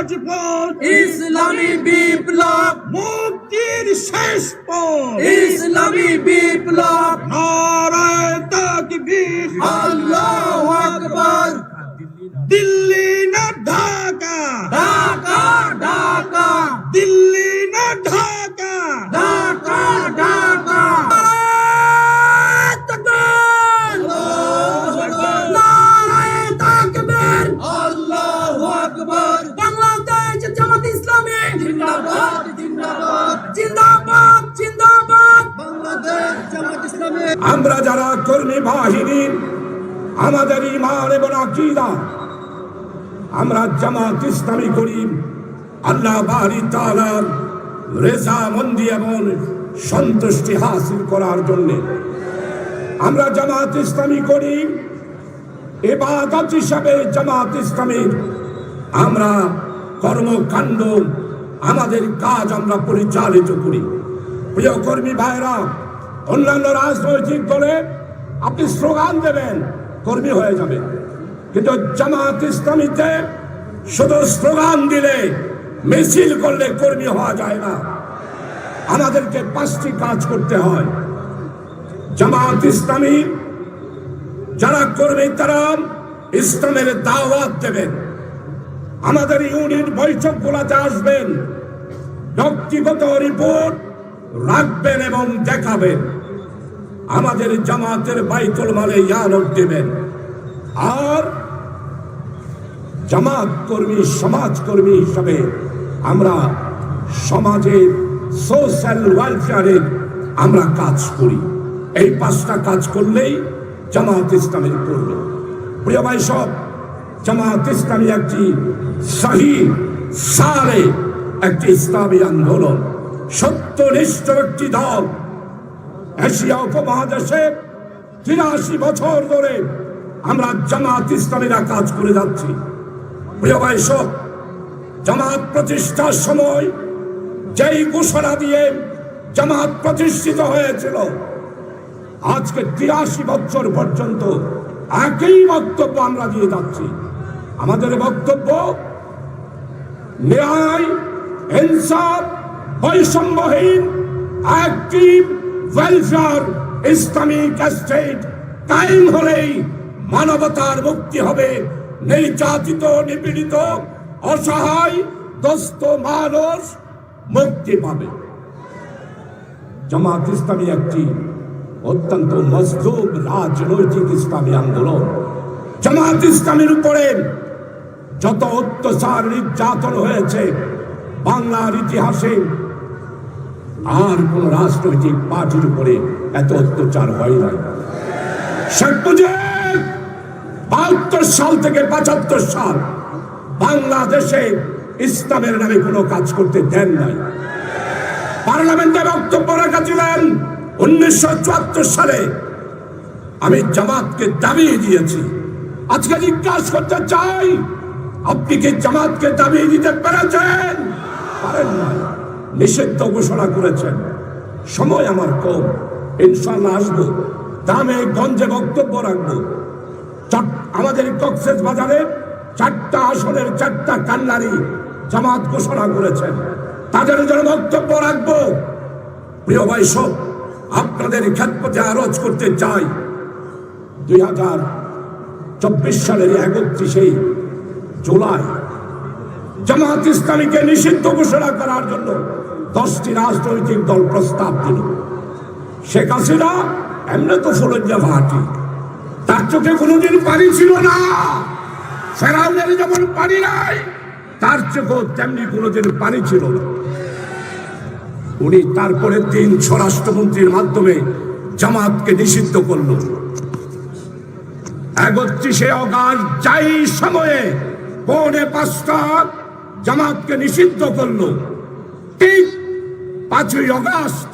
রাজপথ ইসলামী বিপ্লব মুক্তির শেষ পথ ইসলামী বিপ্লব নারায় আমরা যারা কর্মী বাহিনী, আমাদের ইমান এবং আকিদা, আমরা জামাত ইসলামী করি আল্লাহ বাড়ি তালার রেজা মন্দি এবং সন্তুষ্টি হাসিল করার জন্যে। আমরা জামাত ইসলামী করি এবাদত হিসাবে জামাত ইসলামীর আমরা কর্মকাণ্ড, আমাদের কাজ আমরা পরিচালিত করি। প্রিয় কর্মী ভাইরা অন্যান্য রাজনৈতিক দলে আপনি স্লোগান দেবেন, কর্মী হয়ে যাবে। কিন্তু জামাত ইসলামীতে শুধু স্লোগান দিলে, মিছিল করলে কর্মী হওয়া যায় না। আমাদেরকে পাঁচটি কাজ করতে হয়। জামাত ইসলামী, যারা কর্মী তারা ইসলামের দাওয়াত দেবেন। আমাদের ইউনিট বৈঠকগুলোতে আসবেন। ব্যক্তিগত রিপোর্ট রাখবেন এবং দেখাবেন। আমাদের জামাতের বাইতুল মালে ইয়ানত দেবেন। আর জামাত কর্মী, সমাজ কর্মী হিসাবে আমরা সমাজের সোশ্যাল ওয়েলফেয়ারের আমরা কাজ করি। এই পাঁচটা কাজ করলেই জামাত ইসলামের করল প্রিয় ভাই সব, জামাত ইসলামী একটি সাহি সারে একটি ইসলামী আন্দোলন। সত্যনিষ্ঠ একটি দল। এশিয়া উপমহাদেশে তিরাশি বছর ধরে আমরা জামাত ইসলামীরা কাজ করে যাচ্ছি। প্রিয় ভাই সব জামাত প্রতিষ্ঠার সময় যেই ঘোষণা দিয়ে জামাত প্রতিষ্ঠিত হয়েছিল, আজকে তিরাশি বছর পর্যন্ত একই বক্তব্য আমরা দিয়ে যাচ্ছি। আমাদের বক্তব্য, ন্যায়, ইনসাফ বৈষম্যহীন অ্যাক্টিভ ওয়েলফেয়ার ইসলামিক স্টেট কায়েম হলেই মানবতার মুক্তি হবে। নির্যাতিত, নিপীড়িত, অসহায়, দস্ত মানুষ মুক্তি পাবে। জামাত ইসলামী একটি অত্যন্ত মজলুম রাজনৈতিক ইসলামী আন্দোলন। জামাত ইসলামের উপরে যত অত্যাচার, নির্যাতন হয়েছে, বাংলার ইতিহাসে আর কোন রাজনৈতিক পার্টির উপরে এত অত্যাচার হয় নাই শেখ মুজিব বাহাত্তর সাল থেকে পঁচাত্তর সাল বাংলাদেশে ইসলামের নামে কোনো কাজ করতে দেন নাই। পার্লামেন্টে বক্তব্য রেখেছিলেন উনিশশো চুয়াত্তর সালে। আমি জামাতকে দাবিয়ে দিয়েছি। আজকে জিজ্ঞাসা করতে চাই, আপনি কি জামাতকে দাবিয়ে দিতে পেরেছেন? পারেন না নিষিদ্ধ ঘোষণা করেছেন। সময় আমার কম। ইনশাল্লাহ আসব। দামে গঞ্জে বক্তব্য রাখব। আমাদের কক্সেস বাজারে চারটা আসনের চারটা কান্নারি জামাত ঘোষণা করেছেন। তাদের জন্য বক্তব্য রাখব। প্রিয় সব, আপনাদের খ্যাতপথে আরজ করতে চাই। দুই হাজার চব্বিশ সালের একত্রিশে জুলাই জামাত ইসলামীকে নিষিদ্ধ ঘোষণা করার জন্য দশটি রাজনৈতিক দল প্রস্তাব দিল। শেখ হাসিনা, এমনি তো ফলঞ্জা ভাটি। তার চোখে কোনোদিন পানি ছিল না। ফেরাউনের যেমন পানি নাই, তার চোখেও তেমনি কোনোদিন পানি ছিল না। উনি তারপরে তিন স্বরাষ্ট্রমন্ত্রীর মাধ্যমে জামাতকে নিষিদ্ধ করল। একত্রিশে অগাস্ট যাই সময়ে পৌনে পাঁচটা জামাতকে নিষিদ্ধ করল। ঠিক পাঁচই অগাস্ট,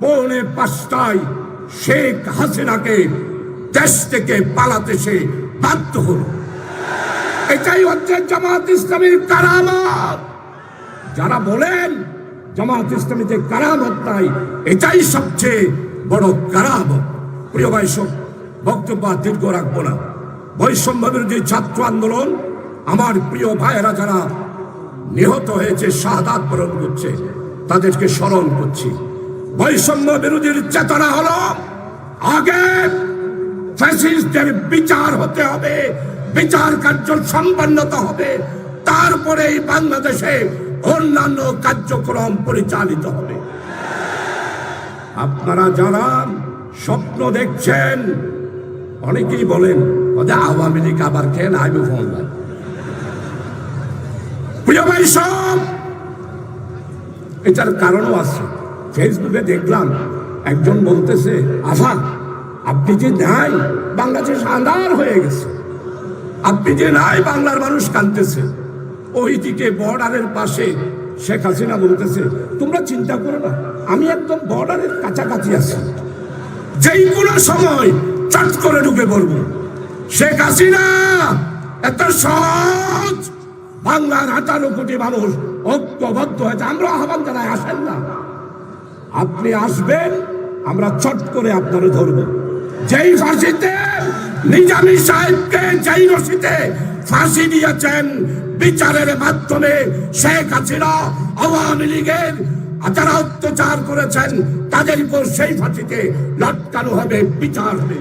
পৌনে পাঁচটায় শেখ হাসিনাকে দেশ থেকে পালাতে সে বাধ্য হল। এটাই হচ্ছে জামাত ইসলামীর কারামত। যারা বলেন জামাত ইসলামীতে কারামত নাই, এটাই সবচেয়ে বড় কারামত। প্রিয় ভাই, সব বক্তব্য দীর্ঘ রাখব না। বৈষম্য বিরোধী ছাত্র আন্দোলন আমার প্রিয় ভাইয়েরা যারা নিহত হয়েছে, শাহাদাত বরণ করছে তাদেরকে স্মরণ করছি। বৈষম্য বিরোধীর চেতনা হলো, আগে বিচার হতে হবে, বিচার কার্য সম্পন্নত হবে, তারপরে বাংলাদেশে অন্যান্য কার্যক্রম পরিচালিত হবে। আপনারা যারা স্বপ্ন দেখছেন, অনেকেই বলেন আওয়ামী লীগ আবার খেয়ে আইবি প্রিয় ভাই সব এটার কারণও আছে। ফেসবুকে দেখলাম, একজন বলতেছে, আফা, আপনি যে নাই, বাংলাদেশ আন্ধার হয়ে গেছে। আপনি যে নাই, বাংলার মানুষ কাঁদতেছে। ওইদিকে বর্ডারের পাশে শেখ হাসিনা বলতেছে, তোমরা চিন্তা করো না, আমি একদম বর্ডারের কাছাকাছি আছি। যেই কোনো সময় চট করে ঢুকে পড়ব। শেখ হাসিনা, এত সহজ, বাংলার আঠারো কোটি মানুষ ঐক্যবদ্ধ হয়েছে। আমরা আহ্বান জানাই, আসেন না। আপনি আসবেন, আমরা চট করে আপনারা ধরবো। যেই ফাঁসিতে নিজামি সাহেবকে, যেই রশিতে ফাঁসি দিয়েছেন বিচারের মাধ্যমে শেখ হাসিনা, আওয়ামী লীগের যারা অত্যাচার করেছেন, তাদের উপর সেই ফাঁসিতে লটকানো হবে, বিচার হবে।